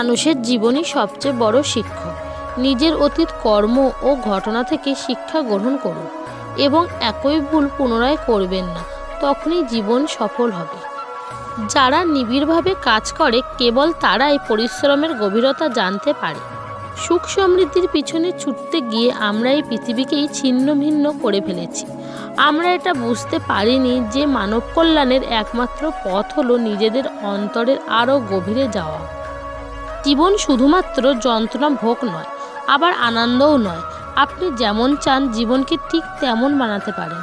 মানুষের জীবনই সবচেয়ে বড় শিক্ষক। নিজের অতীত কর্ম ও ঘটনা থেকে শিক্ষা গ্রহণ করুন এবং একই ভুল পুনরায় করবেন না, তখনই জীবন সফল হবে। যারা নিবিড়ভাবে কাজ করে, কেবল তারাই পরিশ্রমের গভীরতা জানতে পারে। সুখ সমৃদ্ধির পিছনে ছুটতে গিয়ে আমরা এই পৃথিবীকেই ছিন্ন ভিন্ন করে ফেলেছি। আমরা এটা বুঝতে পারিনি যে মানব কল্যাণের একমাত্র পথ হলো নিজেদের অন্তরের আরও গভীরে যাওয়া। জীবন শুধুমাত্র যন্ত্রণা ভোগ নয়, আবার আনন্দও নয়। আপনি যেমন চান জীবনকে ঠিক তেমন বানাতে পারেন।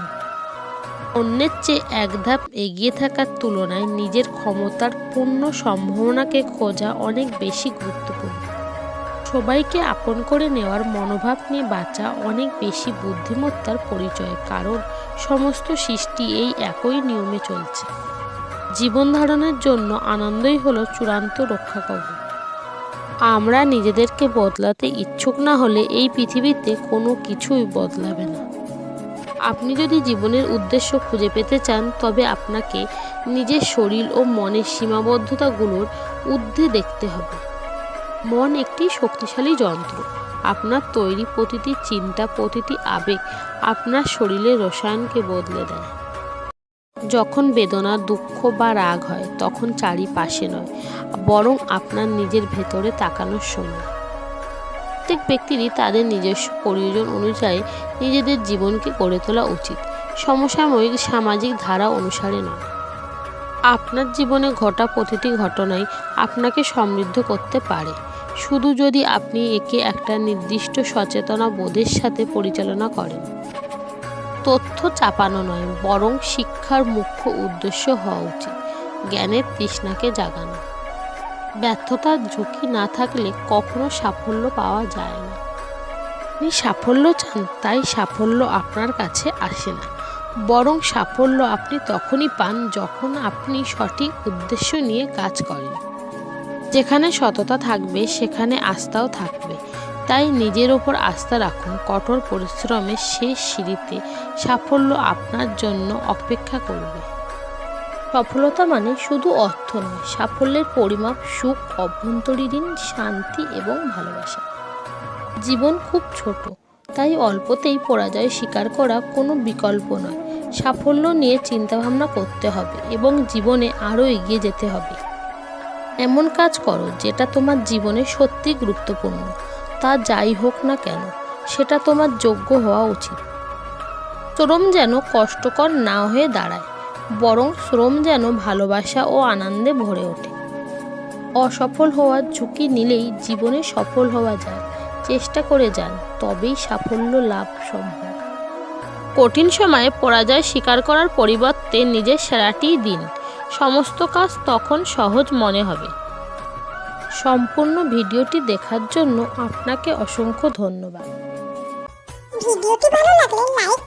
অন্যের চেয়ে এক ধাপ এগিয়ে থাকার তুলনায় নিজের ক্ষমতার পূর্ণ সম্ভাবনাকে খোঁজা অনেক বেশি গুরুত্বপূর্ণ। সবাইকে আপন করে নেওয়ার মনোভাব নিয়ে বাঁচা অনেক বেশি বুদ্ধিমত্তার পরিচয়, কারণ সমস্ত সৃষ্টি এই একই নিয়মে চলছে। জীবন ধারণের জন্য আনন্দই হলো চূড়ান্ত রক্ষা কবচ আমরা নিজেদেরকে বদলাতে ইচ্ছুক না হলে এই পৃথিবীতে কোনো কিছুই বদলাবে না। আপনি যদি জীবনের উদ্দেশ্য খুঁজে পেতে চান, তবে আপনাকে নিজের শরীর ও মনের সীমাবদ্ধতাগুলোর ঊর্ধ্বে দেখতে হবে। মন একটি শক্তিশালী যন্ত্র। আপনার তৈরি প্রতিটি চিন্তা, প্রতিটি আবেগ আপনার শরীরের রসায়নকে বদলে দেয়। যখন বেদনা, দুঃখ বা রাগ হয়, তখন চারিপাশে নয়, বরং আপনার নিজের ভেতরে তাকানোর সময়। প্রত্যেক ব্যক্তিরই তাদের নিজস্ব প্রয়োজন অনুযায়ী নিজেদের জীবনকে গড়ে তোলা উচিত। সমসাময়িক সামাজিক ধারা অনুসারে নয়। আপনার জীবনে ঘটা প্রতিটি ঘটনাই আপনাকে সমৃদ্ধ করতে পারে। শুধু যদি আপনি একে একটা নির্দিষ্ট সচেতনা বোধের সাথে পরিচালনা করেন। তথ্য চাপানো নয়, বরং শিক্ষার মুখ্য উদ্দেশ্য হওয়া উচিত, জ্ঞানের তৃষ্ণাকে জাগানো। ব্যর্থতার ঝুঁকি না থাকলে কখনো সাফল্য পাওয়া যায় না। আপনি সাফল্য চান, তাই সাফল্য আপনার কাছে আসে না। বরং সাফল্য আপনি তখনই পান যখন আপনি সঠিক উদ্দেশ্য নিয়ে কাজ করেন। যেখানে সততা থাকবে, সেখানে আস্থাও থাকবে। তাই নিজের ওপর আস্থা রাখুন। কঠোর পরিশ্রমের শেষ সিঁড়িতে সাফল্য আপনার জন্য অপেক্ষা করবে। সফলতা মানে শুধু অর্থ নয়, সাফল্যের পরিমাপ, সুখ, অভ্যন্তরীণ শান্তি এবং ভালোবাসা। জীবন খুব ছোট, তাই অল্পতেই পরাজয় স্বীকার করা কোনো বিকল্প নয়। সাফল্য নিয়ে চিন্তাভাবনা করতে হবে এবং জীবনে আরও এগিয়ে যেতে হবে। এমন কাজ করো যেটা তোমার জীবনে সত্যি গুরুত্বপূর্ণ। তা যাই হোক না কেন, সেটা তোমার যোগ্য হওয়া উচিত। শ্রম যেন কষ্টকর না হয়ে দাঁড়ায়, বরং শ্রম যেন ভালোবাসা ও আনন্দে ভরে ওঠে। অসফল হওয়ার ঝুঁকি নিলেই জীবনে সফল হওয়া যায়, চেষ্টা করে যান, তবেই সাফল্য লাভ সম্ভব। কঠিন সময়ে পরাজয় স্বীকার করার পরিবর্তে নিজের সেরাটিই দিন, সমস্ত কাজ তখন সহজ মনে হবে। সম্পূর্ণ ভিডিওটি দেখার জন্য আপনাকে অসংখ্য ধন্যবাদ। ভিডিওটি ভালো লাগলে লাইক